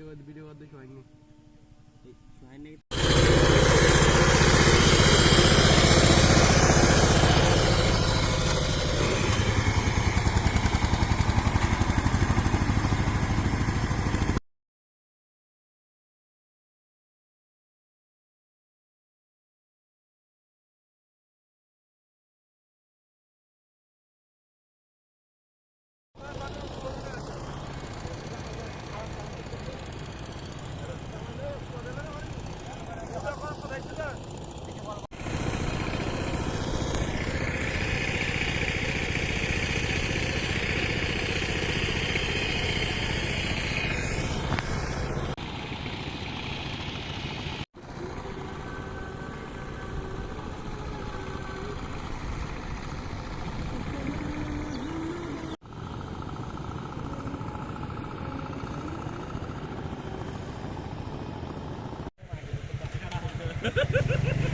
Video video করতে সোহাইনি সোহাইনি Ha ha ha ha ha!